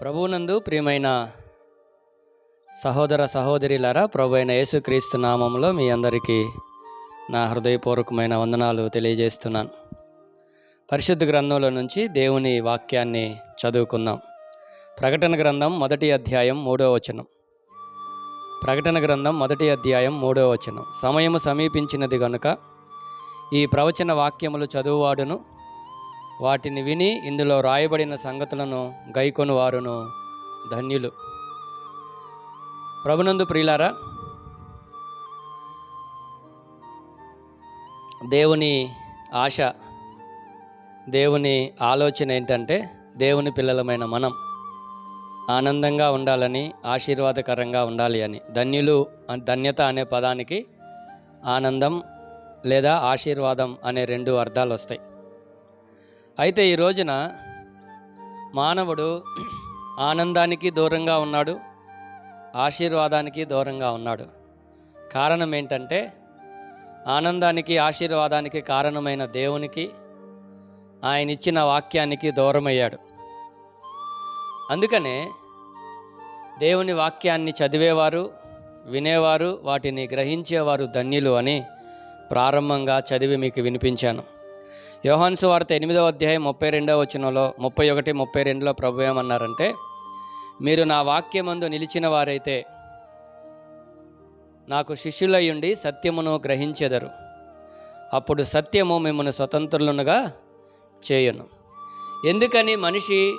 ప్రభునందు ప్రియమైన సహోదర సహోదరిలారా ప్రభు అయిన యేసుక్రీస్తు నామంలో మీ అందరికీ నా హృదయపూర్వకమైన వందనాలు తెలియజేస్తున్నాను. పరిశుద్ధ గ్రంథంలో నుంచి దేవుని వాక్యాన్ని చదువుకుందాం. ప్రకటన గ్రంథం మొదటి అధ్యాయం మూడో వచనం. ప్రకటన గ్రంథం మొదటి అధ్యాయం మూడో వచనం. సమయము సమీపించినది గనుక ఈ ప్రవచన వాక్యములు చదువువాడును వాటిని విని ఇందులో రాయబడిన సంగతులను గైకొని వారును ధన్యులు. ప్రభునందు ప్రియులారా దేవుని ఆశ దేవుని ఆలోచన ఏంటంటే దేవుని పిల్లలమైన మనం ఆనందంగా ఉండాలని ఆశీర్వాదకరంగా ఉండాలి అని. ధన్యులు ధన్యత అనే పదానికి ఆనందం లేదా ఆశీర్వాదం అనే రెండు అర్థాలు వస్తాయి. అయితే ఈ రోజున మానవుడు ఆనందానికి దూరంగా ఉన్నాడు ఆశీర్వాదానికి దూరంగా ఉన్నాడు. కారణం ఏంటంటే ఆనందానికి ఆశీర్వాదానికి కారణమైన దేవునికి ఆయన ఇచ్చిన వాక్యానికి దూరమయ్యాడు. అందుకనే దేవుని వాక్యాన్ని చదివేవారు వినేవారు వాటిని గ్రహించేవారు ధన్యులు అని ప్రారంభంగా చదివి మీకు వినిపించాను. యోహాన్సు వార్త ఎనిమిదవ అధ్యాయం ముప్పై రెండవ వచనంలో ముప్పై ఒకటి ముప్పై రెండులో ప్రభు ఏమన్నారంటే మీరు నా వాక్యమందు నిలిచిన వారైతే నాకు శిష్యులయ్యుండి సత్యమును గ్రహించెదరు. అప్పుడు సత్యము మిమ్మల్ని స్వతంత్రులనుగా చేయను. ఎందుకని మనిషి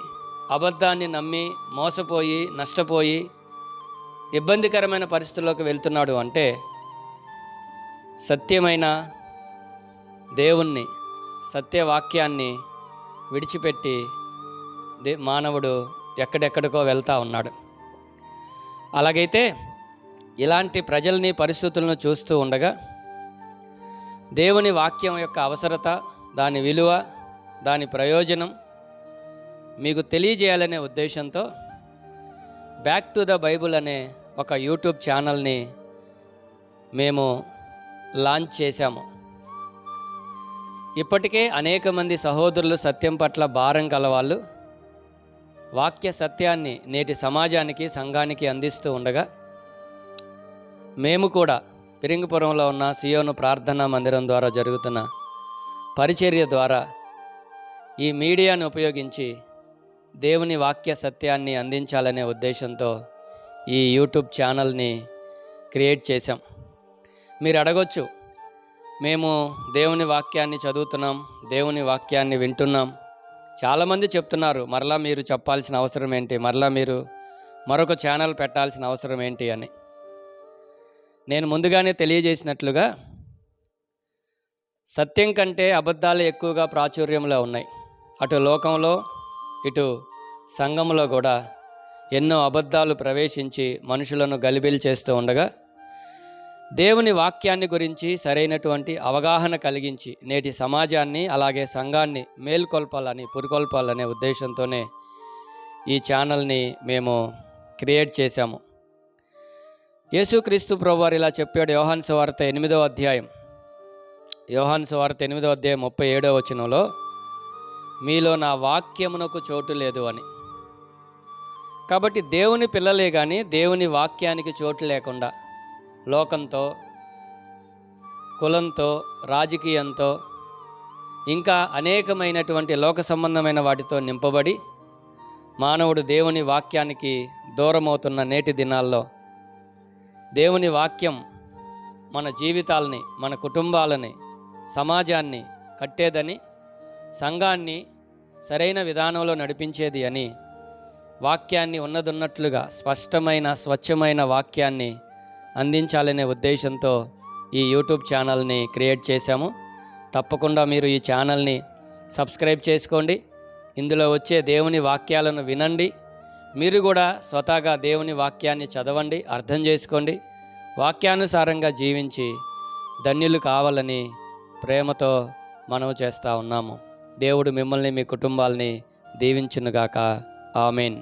అబద్ధాన్ని నమ్మి మోసపోయి నష్టపోయి ఇబ్బందికరమైన పరిస్థితుల్లోకి వెళ్తున్నాడు అంటే సత్యమైన దేవుణ్ణి సత్యవాక్యాన్ని విడిచిపెట్టి దే మానవుడు ఎక్కడెక్కడికో వెళ్తూ ఉన్నాడు. అలాగైతే ఇలాంటి ప్రజల్ని పరిస్థితులను చూస్తూ ఉండగా దేవుని వాక్యం యొక్క అవసరత దాని విలువ దాని ప్రయోజనం మీకు తెలియజేయాలనే ఉద్దేశంతో బ్యాక్ టు ద బైబుల్ అనే ఒక యూట్యూబ్ ఛానల్ని మేము లాంచ్ చేశాము. ఇప్పటికే అనేక మంది సహోదరులు సత్యం పట్ల భారం కలవాళ్ళు వాక్య సత్యాన్ని నేటి సమాజానికి సంఘానికి అందిస్తూ ఉండగా మేము కూడా పిరింగిపురంలో ఉన్న సియోను ప్రార్థనా మందిరం ద్వారా జరుగుతున్న పరిచర్య ద్వారా ఈ మీడియాను ఉపయోగించి దేవుని వాక్య సత్యాన్ని అందించాలనే ఉద్దేశంతో ఈ యూట్యూబ్ ఛానల్ని క్రియేట్ చేశాం. మీరు అడగొచ్చు మేము దేవుని వాక్యాన్ని చదువుతున్నాం దేవుని వాక్యాన్ని వింటున్నాం. చాలామంది చెప్తున్నారు మరలా మీరు చెప్పాల్సిన అవసరం ఏంటి? మరలా మీరు మరొక ఛానల్ పెట్టాల్సిన అవసరం ఏంటి అని. నేను ముందుగానే తెలియజేసినట్లుగా సత్యం కంటే అబద్ధాలు ఎక్కువగా ప్రాచుర్యంలో ఉన్నాయి. అటు లోకంలో ఇటు సంఘంలో కూడా ఎన్నో అబద్ధాలు ప్రవేశించి మనుషులను గలిబిలి చేస్తూ ఉండగా దేవుని వాక్యాన్ని గురించి సరైనటువంటి అవగాహన కలిగించి నేటి సమాజాన్ని అలాగే సంఘాన్ని మేల్కొల్పాలని పురికొల్పాలనే ఉద్దేశంతోనే ఈ ఛానల్ని మేము క్రియేట్ చేశాము. యేసుక్రీస్తు ప్రభువారు ఇలా చెప్పాడు యోహాన్ సువార్త ఎనిమిదో అధ్యాయం. యోహాన్ సువార్త ఎనిమిదో అధ్యాయం ముప్పై ఏడో వచనంలో మీలో నా వాక్యమునకు చోటు లేదు అని. కాబట్టి దేవుని పిల్లలే కానీ దేవుని వాక్యానికి చోటు లేకుండా లోకంతో కులంతో రాజకీయంతో ఇంకా అనేకమైనటువంటి లోక సంబంధమైన వాటితో నింపబడి మానవుడు దేవుని వాక్యానికి దూరమవుతున్న నేటి దినాల్లో దేవుని వాక్యం మన జీవితాలని మన కుటుంబాలని సమాజాన్ని కట్టేదని సంఘాన్ని సరైన విధానంలో నడిపించేది అని వాక్యాన్ని ఉన్నదున్నట్లుగా స్పష్టమైన స్వచ్ఛమైన వాక్యాన్ని అందించాలనే ఉద్దేశంతో ఈ యూట్యూబ్ ఛానల్ని క్రియేట్ చేశాము. తప్పకుండా మీరు ఈ ఛానల్ని సబ్స్క్రైబ్ చేసుకోండి. ఇందులో వచ్చే దేవుని వాక్యాలను వినండి. మీరు కూడా స్వతహాగా దేవుని వాక్యాన్ని చదవండి అర్థం చేసుకోండి. వాక్యానుసారంగా జీవించి ధన్యులు కావాలని ప్రేమతో మనవి చేస్తూ ఉన్నాము. దేవుడు మిమ్మల్ని మీ కుటుంబాల్ని దీవించునుగాక. ఆమెన్.